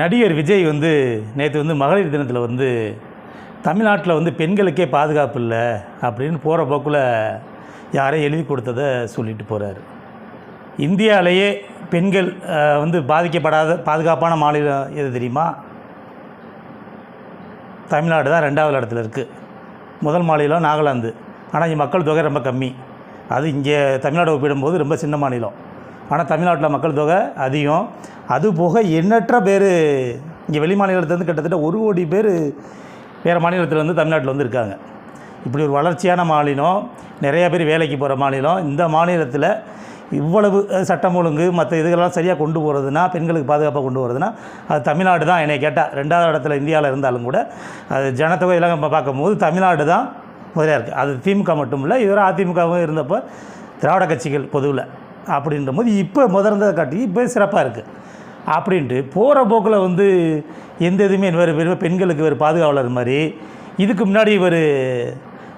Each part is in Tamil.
நடிகர் விஜய் வந்து நேற்று வந்து மகளிர் தினத்தில் வந்து தமிழ்நாட்டில் வந்து பெண்களுக்கே பாதுகாப்பு இல்லை அப்படின்னு போகிற போக்கில் யாரையும் எழுதி கொடுத்ததை சொல்லிட்டு போகிறார் இந்தியாவிலேயே பெண்கள் வந்து பாதிக்கப்படாத பாதுகாப்பான மாநிலம் எது தெரியுமா? தமிழ்நாடு தான் ரெண்டாவது இடத்துல இருக்குது முதல் மாநிலம் நாகாலாந்து. ஆனால் இங்கே மக்கள் தொகை ரொம்ப கம்மி. அது இங்கே தமிழ்நாடு ஒப்பிடும்போது ரொம்ப சின்ன மாநிலம். ஆனால் தமிழ்நாட்டில் மக்கள் தொகை அதிகம். அது போக எண்ணற்ற பேர் இங்கே வெளி மாநிலத்துலேருந்து கிட்டத்தட்ட ஒரு கோடி பேர் வேறு மாநிலத்தில் வந்து தமிழ்நாட்டில் வந்து இருக்காங்க. இப்படி ஒரு வளர்ச்சியான மாநிலம் நிறையா பேர் வேலைக்கு போகிற மாநிலம் இந்த மாநிலத்தில் இவ்வளவு சட்டம் ஒழுங்கு மற்ற இதுகளெல்லாம் சரியாக கொண்டு போகிறதுனா பெண்களுக்கு பாதுகாப்பாக கொண்டு போகிறதுனா அது தமிழ்நாடு தான் என்னை கேட்டால் ரெண்டாவது இடத்துல இந்தியாவில் இருந்தாலும் கூட அது ஜனத்தொகை இதெல்லாம் நம்ம பார்க்கும்போது தமிழ்நாடு தான் முதலியாக இருக்குது அது திமுக மட்டும் இல்லை இதுவரை அதிமுகவும் இருந்தப்போ திராவிட கட்சிகள் பொதுவில். அப்படின்ற போது இப்போ முதர்ந்ததை காட்டி இப்போ சிறப்பாக இருக்குது அப்படின்ட்டு போகிற போக்கில் வந்து எந்த இதுவுமே வேறு வெறும் பெண்களுக்கு வேறு பாதுகாவலர் மாதிரி இதுக்கு முன்னாடி இவர்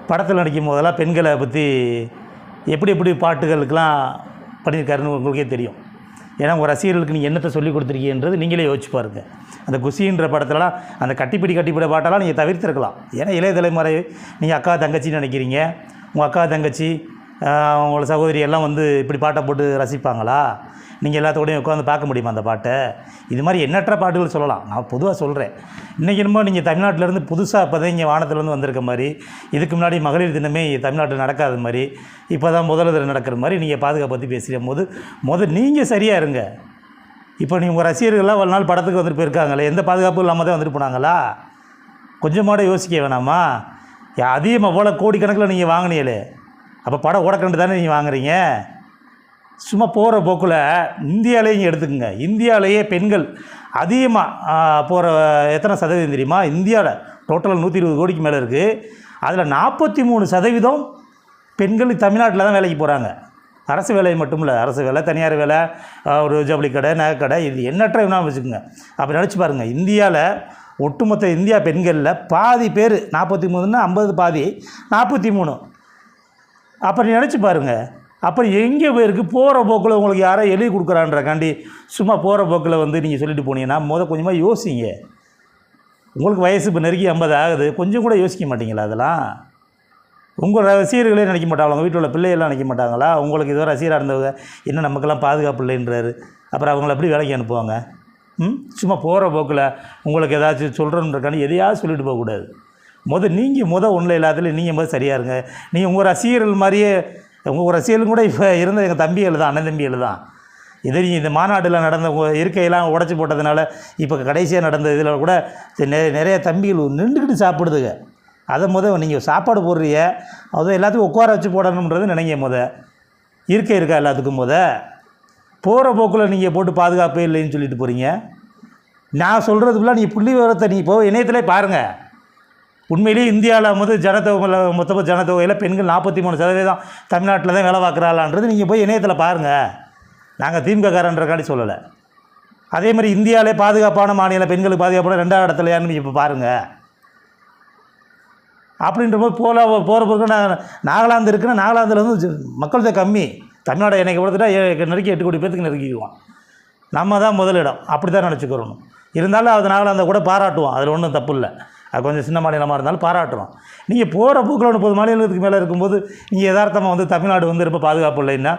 படத்தில் நடிக்கும் போதெல்லாம் பெண்களை பற்றி எப்படி எப்படி பாட்டுகளுக்கெல்லாம் பண்ணியிருக்காருன்னு உங்களுக்கே தெரியும். ஏன்னா உங்கள் ரசிகர்களுக்கு நீங்கள் என்னத்தை சொல்லி கொடுத்துருக்கீங்கன்றது நீங்களே யோசிச்சு பாருங்க. அந்த குசின்ற படத்துலலாம் அந்த கட்டிப்பிடி கட்டிப்பிட பாட்டெல்லாம் நீங்கள் தவிர்த்திருக்கலாம். ஏன்னா இளைய தலைமுறை நீங்கள் அக்கா தங்கச்சின்னு நினைக்கிறீங்க. உங்கள் அக்கா தங்கச்சி உங்களோட சகோதரி எல்லாம் வந்து இப்படி பாட்டை போட்டு ரசிப்பாங்களா? நீங்கள் எல்லாத்தோடையும் உட்காந்து பார்க்க முடியுமா அந்த பாட்டை? இது மாதிரி எண்ணற்ற பாட்டுகள் சொல்லலாம். நான் பொதுவாக சொல்கிறேன் இன்றைக்கி என்னமோ நீங்கள் தமிழ்நாட்டிலேருந்து புதுசாக இப்போ தான் இங்கே வானத்துலேருந்து வந்திருக்க மாதிரி இதுக்கு முன்னாடி மகளிர் தினமே தமிழ்நாட்டில் நடக்காத மாதிரி இப்போ தான் முதல்வர் நடக்கிற மாதிரி நீங்கள் பாதுகாப்பு பற்றி பேசுகிற போது முதல் நீங்கள் சரியாக இருங்க. இப்போ நீங்கள் உங்கள் ரசிகர்கள்லாம் ஒரு நாள் படத்துக்கு வந்துட்டு போயிருக்காங்களே எந்த பாதுகாப்பும் இல்லாமல் தான் வந்துட்டு போனாங்களா? கொஞ்சமாட யோசிக்க வேணாமா? அதிகமாக போல கோடிக்கணக்கில் நீங்கள் வாங்கினீங்களே. அப்போ படம் ஓடக்கண்டு தானே நீங்கள் வாங்குறீங்க? சும்மா போகிற போக்கில் இந்தியாவிலேயே இங்கே எடுத்துக்கோங்க. இந்தியாவிலேயே பெண்கள் அதிகமாக போகிற எத்தனை சதவீதம் தெரியுமா? இந்தியாவில் டோட்டலாக நூற்றி இருபது கோடிக்கு மேலே இருக்குது அதில் நாற்பத்தி மூணு சதவீதம் பெண்கள் தமிழ்நாட்டில் தான் வேலைக்கு போகிறாங்க அரசு வேலை மட்டும் இல்லை அரசு வேலை தனியார் வேலை ஒரு ஜவுளி கடை நகை கடை இது எண்ணற்ற வேணால் வச்சுக்கோங்க. அப்படி நினச்சி பாருங்கள் இந்தியாவில் ஒட்டுமொத்த இந்தியா பெண்களில் பாதி பேர் நாற்பத்தி மூணுன்னா ஐம்பது பாதி நாற்பத்தி மூணு அப்புறம் நினச்சி பாருங்கள் அப்புறம் எங்கே போயிருக்கு போகிற போக்கில் உங்களுக்கு யாரோ எழுதி கொடுக்குறான்றக்காண்டி சும்மா போகிற போக்கில் வந்து நீங்கள் சொல்லிட்டு போனீங்கன்னா முத கொஞ்சமாக யோசிங்க. உங்களுக்கு வயசு இப்போ நெருக்கி ஐம்பது ஆகுது. கொஞ்சம் கூட யோசிக்க மாட்டீங்களா அதெல்லாம்? உங்கள் ரசிகர்களே நினைக்க மாட்டாங்க உங்கள் வீட்டில் உள்ள பிள்ளைகள்லாம் நினைக்க மாட்டாங்களா? உங்களுக்கு இதோ ரசிகராக இருந்தவங்க என்ன நமக்கெல்லாம் பாதுகாப்பு இல்லைன்றாரு. அப்புறம் அவங்கள எப்படி வேலைக்கு அனுப்புவாங்க? ம்? சும்மா போகிற போக்கில் உங்களுக்கு ஏதாச்சும் சொல்கிறோன்றக்காண்டி எதையாவது சொல்லிட்டு போகக்கூடாது. முதல் நீங்கள் முதல் ஒன்றும் எல்லாத்துலையும் நீங்கள் முதல் சரியாக இருங்க. நீங்கள் உங்கள் ரசிகர்கள் மாதிரியே உங்கள் ரசிகர்கள் கூட இப்போ இருந்த எங்கள் தம்பிகள் தான் அண்ணன் தம்பிகள் தான். இதே நீங்கள் இந்த மாநாட்டில் நடந்த இருக்கையெல்லாம் உடச்சி போட்டதுனால இப்போ கடைசியாக நடந்த இதில் கூட நிறைய தம்பிகள் நின்றுக்கிட்டு சாப்பிடுதுங்க. அதை முத நீங்கள் சாப்பாடு போடுறீங்க. அதை எல்லாத்துக்கும் உட்கார வச்சு போடணுன்றது நினைங்க முத. இருக்கை இருக்கா எல்லாத்துக்கும் முத? போகிற போக்கில் நீங்கள் போட்டு பாதுகாப்பே இல்லைன்னு சொல்லிட்டு போகிறீங்க நான் சொல்கிறதுக்குள்ளே நீ புள்ளி விவரத்தை நீ இப்போ இணையத்திலே பாருங்கள் உண்மையிலேயே இந்தியாவில் வந்து ஜனத்தொகை மொத்த ஜனத்தொகையில் பெண்கள் நாற்பத்தி மூணு சதவீதம் தமிழ்நாட்டில் தான் வேலை பார்க்குறாளான்றது நீங்கள் போய் இணையத்தில் பாருங்கள் நாங்கள் திமுககாரன்றக்காண்டி சொல்லலை. அதே மாதிரி இந்தியாவிலே பாதுகாப்பான மாநில பெண்களுக்கு பாதுகாப்பான ரெண்டாவது இடத்துலையான்னு யாருன்னு இப்போ பாருங்கள் அப்படின்ற போது போல போகிற போக்கு நான் நாகாலாந்து இருக்குன்னா நாகாலாந்தில் வந்து மக்கள் தான் கம்மி. தமிழ்நாடு என்னைக்கு கொடுத்துட்டா நெருக்கி எட்டு கோடி பேத்துக்கு நெருக்கிக்குவோம் நம்ம தான் முதலிடம். அப்படி தான் நினச்சிக்கிறோம். இருந்தாலும் அது நாகாலாந்தை கூட பாராட்டுவோம் அதில் ஒன்றும் தப்பு இல்லை. அது கொஞ்சம் சின்ன மாநிலமாக இருந்தாலும் பாராட்டுறோம் நீங்கள் போகிற போக்கில் முப்பது மாநிலத்துக்கு மேலே இருக்கும்போது நீங்கள் யதார்த்தமாக வந்து தமிழ்நாடு வந்து ரொம்ப பாதுகாப்பு இல்லைன்னா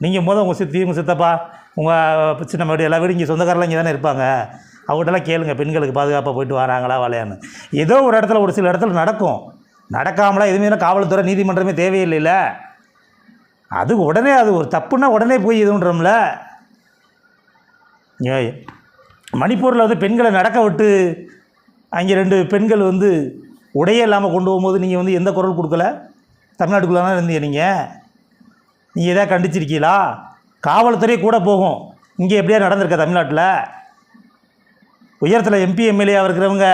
நீங்கள் போதும் உங்கள் சித்தி உங்கள் சித்தப்பா உங்கள் சின்ன வீடு எல்லா வீடும் இங்கே சொந்தக்காரெல்லாம் இங்கே தானே இருப்பாங்க. அவங்ககிட்டலாம் கேளுங்க பெண்களுக்கு பாதுகாப்பாக போயிட்டு வராங்களா வலையான்னு ஏதோ ஒரு இடத்துல ஒரு சில இடத்துல நடக்கும். நடக்காமலாம் எதுவுமே காவல்துறை நீதிமன்றமே தேவையில்லைல்ல அது உடனே அது ஒரு தப்புன்னா உடனே போய் இதுன்றோம்ல ஏய், மணிப்பூரில் வந்து பெண்களை நடக்க விட்டு அங்கே ரெண்டு பெண்கள் வந்து உடையே இல்லாமல் கொண்டு போகும்போது நீங்கள் வந்து எந்த குரல் கொடுக்கல? தமிழ்நாட்டுக்குள்ளே இருந்தீங்க நீங்கள் நீங்கள் எதாவது கண்டிச்சிருக்கீங்களா? காவல்துறை கூட போகும். இங்கே எப்படியா நடந்திருக்க தமிழ்நாட்டில்? உயரத்தில் எம்பி எம்எல்ஏவாக இருக்கிறவங்க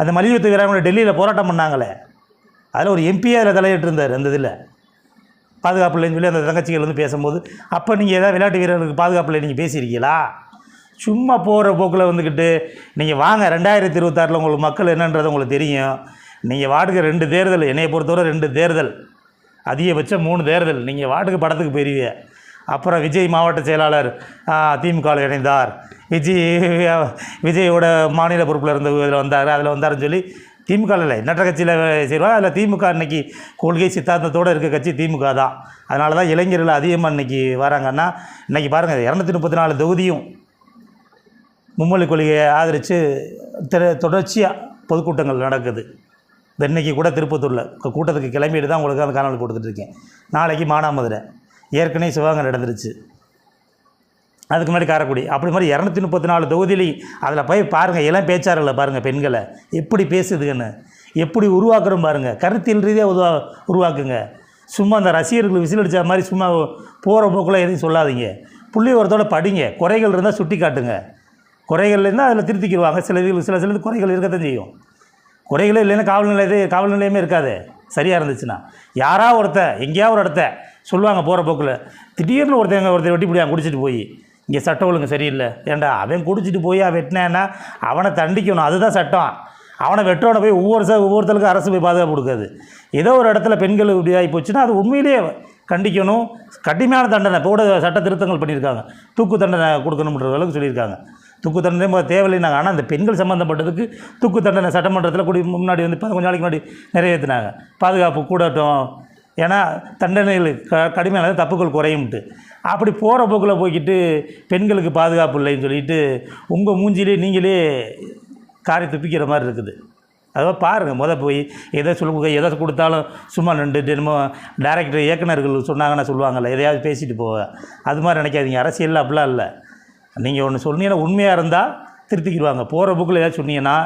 அந்த மல்யுத்த வீரர்கள் டெல்லியில் போராட்டம் பண்ணாங்களே. அதில் ஒரு எம்பியே அதில் தலையிட்டு இருந்தார் அந்த இதில். பாதுகாப்பு இல்லைன்னு சொல்லி அந்த தங்கச்சிகள் வந்து பேசும்போது அப்போ நீங்கள் ஏதாவது விளையாட்டு வீரர்களுக்கு பாதுகாப்பு இல்லை நீங்கள் பேசியிருக்கீங்களா? சும்மா போகிற போக்கில் வந்துக்கிட்டு நீங்கள் வாங்க ரெண்டாயிரத்தி இருபத்தாறில் உங்களுக்கு மக்கள் என்னன்றது உங்களுக்கு தெரியும். நீங்கள் வாட்டுக்கு ரெண்டு தேர்தல் என்னையை பொறுத்தவரை ரெண்டு தேர்தல். அதிகபட்சம் மூணு தேர்தல். நீங்கள் வாட்டுக்கு படத்துக்கு போயிருவீங்க அப்புறம் விஜய் மாவட்ட செயலாளர் திமுகவில் இணைந்தார். விஜய் விஜயோட மாநில பொறுப்பில் இருந்த இதில் வந்தார். அதில் வந்தாருன்னு சொல்லி திமுக இல்லை. எண்ணற்ற கட்சியில் செய்வாங்க அதில் திமுக இன்றைக்கி கொள்கை சித்தாந்தத்தோடு இருக்க கட்சி திமுக தான். அதனால தான் இளைஞர்கள் அதிகமாக இன்னைக்கு வராங்கன்னா இன்றைக்கி பாருங்கள் இரநூத்தி முப்பத்தி நாலு தொகுதியும் மும்மொழி கொள்கையை ஆதரித்து திரு தொடர்ச்சியாக பொதுக்கூட்டங்கள் நடக்குது. இன்றைக்கி கூட திருப்பத்தூரில் கூட்டத்துக்கு கிளம்பிட்டு தான் உங்களுக்கு அந்த காணொலி கொடுத்துட்ருக்கேன் நாளைக்கு மானாமதுரை ஏற்கனவே சிவகங்கை நடந்துருச்சு. அதுக்கு முன்னாடி காரைக்குடி. அப்படி மாதிரி இரநூத்தி முப்பத்தி நாலு தொகுதியிலையும் அதில் போய் பாருங்கள் இளம் பேச்சாளர்களை பாருங்கள் பெண்களை. எப்படி பேசுதுங்கன்னு. எப்படி உருவாக்குறோம் பாருங்கள் கருத்தியல் ரீதியாக உருவா உருவாக்குங்க. சும்மா அந்த ரசிகர்கள் விசில் அடித்த மாதிரி சும்மா போகிற போக்கில் எதையும் சொல்லாதீங்க. புள்ளி ஒருத்தோட படிங்க. குறைகள் இருந்தால் சுட்டி காட்டுங்க குறைகள் இருந்தால் அதில் திருத்திக்கிடுவாங்க. சில இது சில சில குறைகள் இருக்கத்தான் செய்யும். குறைகளே இல்லைன்னா காவல் நிலையத்தை காவல் நிலையமே இருக்காது. சரியாக இருந்துச்சுன்னா. யாராக ஒருத்த எங்கேயா ஒரு இடத்த சொல்லுவாங்க போகிற போக்கில் திடீர்னு ஒருத்தங்க ஒருத்தர் வெட்டி பிடிவாங்க குடிச்சிட்டு போய். இங்கே சட்டம் ஒழுங்கு சரியில்லை. ஏன்டா அவன் குடிச்சிட்டு போய் அவன் வெட்டினான்னா அவனை தண்டிக்கணும். அதுதான் சட்டம். அவனை வெட்டோட போய் ஒவ்வொரு ச ஒவ்வொருத்தருக்கும் அரசு போய் பாதுகாப்பு கொடுக்காது. ஏதோ ஒரு இடத்துல பெண்கள் இப்படி ஆகி போச்சுன்னா அது உண்மையிலேயே கண்டிக்கணும். கடுமையான தண்டனை. இப்போ கூட சட்ட திருத்தங்கள் பண்ணியிருக்காங்க. தூக்கு தண்டனை கொடுக்கணுன்ற அளவுக்கு சொல்லியிருக்காங்க. தூக்கு தண்டனை தேவையில்லைனாங்க ஆனால் அந்த பெண்கள் சம்மந்தப்பட்டதுக்கு தூக்கு தண்டனை சட்டமன்றத்தில் கூடி முன்னாடி வந்து இப்போ கொஞ்ச நாளைக்கு முன்னாடி நிறைவேற்றினாங்க பாதுகாப்பு கூடட்டும். ஏன்னா தண்டனைகள் க கடுமையான தப்புகள் குறையும்ட்டு. அப்படி போகிற போக்கில் போய்க்கிட்டு பெண்களுக்கு பாதுகாப்பு இல்லைன்னு சொல்லிட்டு உங்கள் மூஞ்சிலே நீங்களே காரை துப்பிக்கிற மாதிரி இருக்குது. அதாவது பாருங்கள் முத போய் எதை சொல்லுங்க எதை கொடுத்தாலும் சும்மா நின்றுட்டு என்னமோ டேரக்டர் இயக்குநர்கள் சொன்னாங்கன்னா சொல்லுவாங்கள்ல எதையாவது பேசிட்டு போக. அது மாதிரி நினைக்காதீங்க. அரசியலில் அப்படிலாம் இல்லை. நீங்கள் ஒன்று சொன்னீங்கன்னா உண்மையாக இருந்தால் திருத்திக்கிடுவாங்க. போகிற புக்கில் ஏதாவது சொன்னீங்கன்னா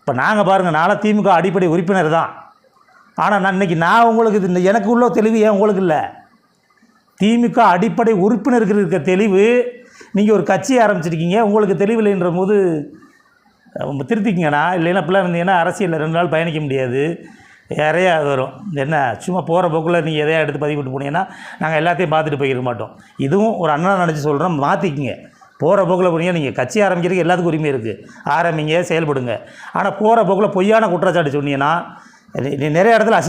இப்போ நாங்கள் பாருங்கள் நானும் திமுக அடிப்படை உறுப்பினர் தான். ஆனால் நான் இன்னைக்கு நான் உங்களுக்கு இது எனக்கு உள்ள தெளிவு ஏன் உங்களுக்கு இல்லை? திமுக அடிப்படை உறுப்பினருக்கு இருக்க தெளிவு நீங்கள் ஒரு கட்சி ஆரம்பிச்சிருக்கீங்க உங்களுக்கு தெளிவில்லைன்ற போது திருத்திக்கிங்கண்ணா. இல்லைன்னா பிள்ளை இருந்தீங்கன்னா அரசியலில் ரெண்டு நாள் பயணிக்க முடியாது. நிறையா வரும். என்ன சும்மா போகிற போக்கில் நீங்கள் எதையா எடுத்து பதிவிட்டு போனீங்கன்னா நாங்கள் எல்லாத்தையும் பார்த்துட்டு போயிட மாட்டோம். இதுவும் ஒரு அண்ணா நினச்சி சொல்கிறோம் மாற்றிக்கிங்க போகிற போக்கில் போனீங்க நீங்கள் கட்சி ஆரம்பிக்கிறதுக்கு எல்லாத்துக்கும் உரிமை இருக்குது ஆரம்பிங்க செயல்படுங்க. ஆனால் போகிற போக்கில் பொய்யான குற்றச்சாட்டு சொன்னீங்கன்னா நிறைய இடத்துல